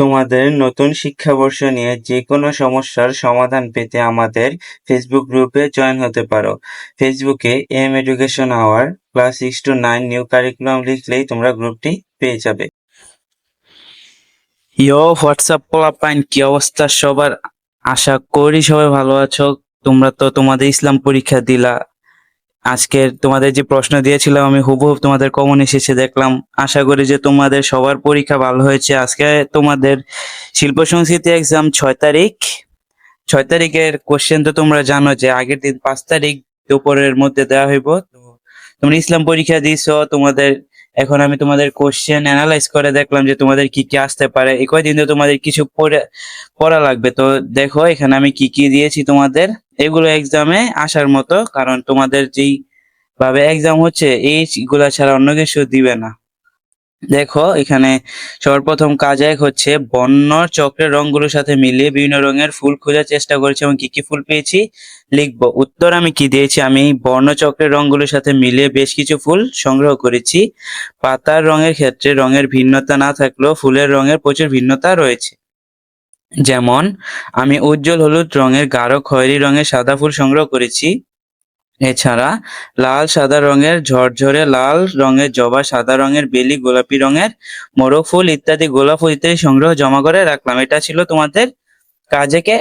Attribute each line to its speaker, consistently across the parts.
Speaker 1: তোমাদের নতুন শিক্ষাবর্ষ নিয়ে যে কোনো সমস্যার সমাধান পেতে আমাদের ফেসবুক গ্রুপে জয়েন হতে পারো। ফেসবুকে M education our class six to nine new curriculum লিখলেই তোমরা গ্রুপটি পেয়ে যাবে।
Speaker 2: ইয়ো হোয়াটসঅ্যাপ পোলাপাইন, কি অবস্থা সবার? আশা করি সবাই ভালো আছো। তোমরা তো তোমাদের ইসলাম পরীক্ষা দিলা। আজকের তোমাদের যে প্রশ্ন দিয়েছিলাম, আমি হুবহুব তোমাদের কমন এসেছে দেখলাম। আশা করি যে তোমাদের সবার পরীক্ষা ভালো হয়েছে। আজকে তোমাদের শিল্প সংস্কৃতি এক্সাম ছয় তারিখ। ছয় তারিখের কোশ্চেন তো তোমরা জানো যে আগের দিন পাঁচ তারিখ দুপুরের মধ্যে দেওয়া হইব। তো তোমরা ইসলাম পরীক্ষা দিছো, তোমাদের এখন আমি তোমাদের কোশ্চেন অ্যানালাইজ করে দেখলাম যে তোমাদের কি কি আসতে পারে। এই কয়দিন তো তোমাদের কিছু পড়ে, পড়া লাগবে। তো দেখো, এখানে আমি কি কি দিয়েছি তোমাদের। এগুলো এক্সামে আসার মতো, কারণ তোমাদের যেই ভাবে এক্সাম হচ্ছে এই গুলা ছাড়া অন্য কিছু দিবে না। দেখো, এখানে সর্বপ্রথম কাজ এক হচ্ছে, বর্ণ চক্রের রংগুলোর সাথে মিলিয়ে বিভিন্ন রঙের ফুল খোঁজার চেষ্টা করেছি এবং কি কি ফুল পেয়েছি লিখব। উত্তর আমি কি দিয়েছি? আমি বর্ণচক্রের রংগুলোর সাথে মিলিয়ে বেশ কিছু ফুল সংগ্রহ করেছি। পাতার রঙের ক্ষেত্রে রঙের ভিন্নতা না থাকলেও ফুলের রঙের প্রচুর ভিন্নতা রয়েছে। যেমন, আমি উজ্জ্বল হলুদ রঙের গাঢ় খয়েরি রঙের সাদা ফুল সংগ্রহ করেছি। এছাড়া, লাল সাদা রঙের ঝরঝরে লাল রঙের জবা, সাদা রঙের বেলি, গোলাপি রঙের মোরগ ফুল ইত্যাদি গোলাপ ফুল ইত্যাদি সংগ্রহ জমা করে রাখলাম। এটা ছিল তোমাদের কাজেকে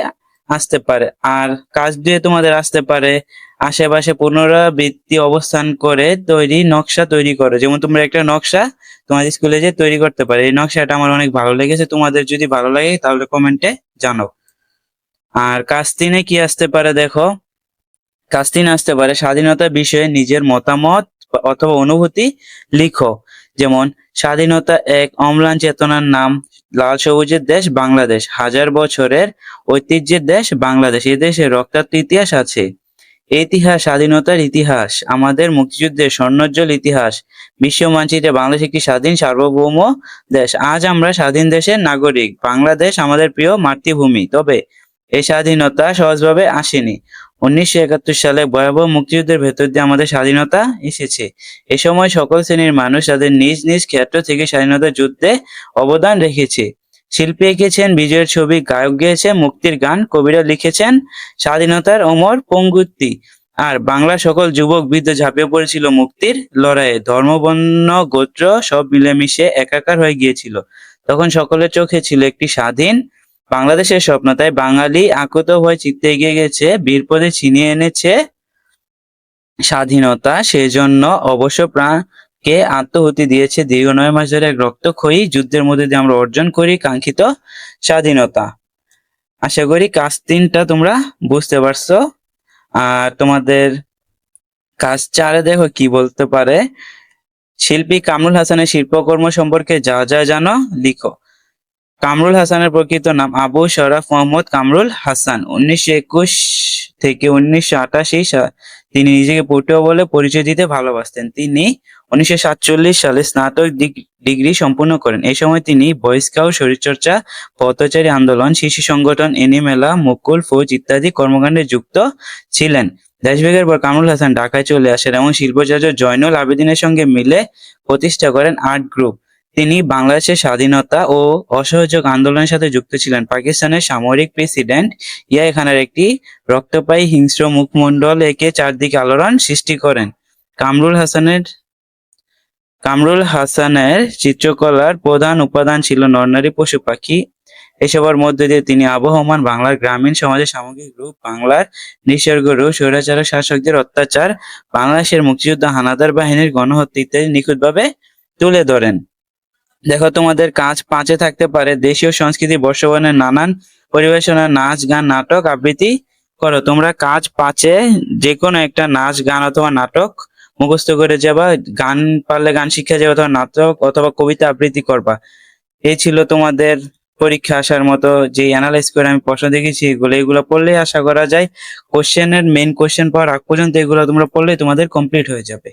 Speaker 2: আসতে পারে। আর কাজ দিয়ে তোমাদের আসতে পারে। আশেপাশে পুনরাবৃত্তি অবস্থান করে তৈরি নকশা তৈরি করো। যেমন তোমরা একটা নকশা তোমাদের স্কুলে যে তৈরি করতে পারে। এই নকশাটা আমার অনেক ভালো লেগেছে। তোমাদের যদি ভালো লাগে তাহলে কমেন্টে জানাও। আর কাজ তিনে কি আসতে পারে দেখো। কাজ তিন আসতে পারে। স্বাধীনতা বিষয়ে নিজের মতামত অথবা অনুভূতি লিখো। যেমন, স্বাধীনতা এক অম্লান চেতনার নাম। লাল সবুজের দেশ বাংলাদেশ। হাজার বছরের ঐতিহ্যের দেশ বাংলাদেশ। এ দেশে রক্তাক্ত ইতিহাস আছে। ইতিহাস স্বাধীনতার ইতিহাস, আমাদের মুক্তিযুদ্ধের স্বর্ণোজ্জ্বল ইতিহাস, বিশ্ব মানচিত্রে বাংলাদেশ একটি স্বাধীন সার্বভৌম দেশ। আজ আমরা স্বাধীন দেশের নাগরিক। বাংলাদেশ আমাদের প্রিয় মাতৃভূমি। তবে এই স্বাধীনতা সহজভাবে আসেনি। উনিশশো একাত্তর সালে ভয়াবহ মুক্তিযুদ্ধের ভেতর দিয়ে আমাদের স্বাধীনতা এসেছে। এ সময় সকল শ্রেণির মানুষ তাদের নিজ নিজ ক্ষেত্র থেকে স্বাধীনতা যুদ্ধে অবদান রেখেছে। শিল্পী এঁকেছেন, বিজয়ের ছবি, গায়ক গেয়েছে মুক্তির গান, কবিরা লিখেছেন, স্বাধীনতার অমর পঙ্গুত্তি। আর বাংলা সকল যুবক বৃদ্ধ ঝাঁপিয়ে পড়েছিল মুক্তির লড়াইয়ে। ধর্ম, বর্ণ, গোত্র সব মিলেমিশে একাকার হয়ে গিয়েছিল। তখন সকলের চোখে ছিল একটি স্বাধীন বাংলাদেশের স্বপ্ন। তাই বাঙালি আকুত হয়ে চিত্তে এগিয়ে গেছে, বীরপদে ছিনিয়ে এনেছে স্বাধীনতা। সেজন্য অবশ্য প্রাণকে আত্মহুতি দিয়েছে দীর্ঘ নয় মাস ধরে এক রক্তক্ষয়ী। যুদ্ধের মধ্যে দিয়ে আমরা অর্জন করি কাঙ্ক্ষিত স্বাধীনতা। আশা করি কাজ তিনটা তোমরা বুঝতে পারছ। আর তোমাদের কাজ চারে দেখো কি বলতে পারে। শিল্পী কামরুল হাসানের শিল্পকর্ম সম্পর্কে যা যা জানো, লিখো। কামরুল হাসানের প্রকৃত নাম আবু শরাফ মোহাম্মদ কামরুল হাসান। উনিশশো একুশ থেকে উনিশশো আটাশি তিনি নিজেকে পটুয়া বলে পরিচয় দিতে ভালোবাসতেন। তিনি উনিশশো সাতচল্লিশ সালে স্নাতক ডিগ- ডিগ্রি সম্পূর্ণ করেন। এই সময় তিনি বয় স্কাউট, শরীরচর্চা, পথচারী আন্দোলন, শিশু সংগঠন, এনিমেলা, মুকুল, ফৌজ ইত্যাদি কর্মকাণ্ডে যুক্ত ছিলেন। দেশভাগের পর কামরুল হাসান ঢাকায় চলে আসেন এবং শিল্পচার্য জয়নুল আবেদিনের সঙ্গে মিলে প্রতিষ্ঠা করেন আর্ট গ্রুপ। তিনি বাংলাদেশের স্বাধীনতা ও অসহযোগ আন্দোলনের সাথে যুক্ত ছিলেন। পাকিস্তানের সামরিক প্রেসিডেন্ট ইয়া খানের একটি রক্তপায়ী হিংস্র মুখমণ্ডল একে চারদিকে আলোড়ন সৃষ্টি করেন। কামরুল হাসানের কামরুল হাসানের চিত্রকলার প্রধান উপাদান ছিল নরনারী পশু পাখি। এসবের মধ্যে দিয়ে তিনি আবহমান বাংলার গ্রামীণ সমাজের সামগ্রিক রূপ, বাংলার নিসর্গ রূপ, স্বৈরাচার শাসকদের অত্যাচার, বাংলাদেশের মুক্তিযুদ্ধ হানাদার বাহিনীর গণহত্যা ইত্যাদি নিখুঁতভাবে তুলে ধরেন। দেখো, তোমাদের কাজ পাঁচে থাকতে পারে। দেশীয় সংস্কৃতি বর্ষবরণের নানান পরিবেশনা, নাচ গান, নাটক আবৃত্তি করো। তোমরা কাজ পাঁচে যে কোনো একটা নাচ গান অথবা নাটক মুখস্থ করে যাবা। গান পারলে গান শিক্ষা যাবে অথবা নাটক অথবা কবিতা আবৃত্তি করবা। এই ছিল তোমাদের পরীক্ষা আসার মতো যে অ্যানালাইজ করে আমি প্রশ্ন দেখেছি, এগুলো এগুলো পড়লেই আশা করা যায়। কোশ্চেনের মেন কোশ্চেন পাওয়ার আগ পর্যন্ত এগুলো তোমরা পড়লে তোমাদের কমপ্লিট হয়ে যাবে।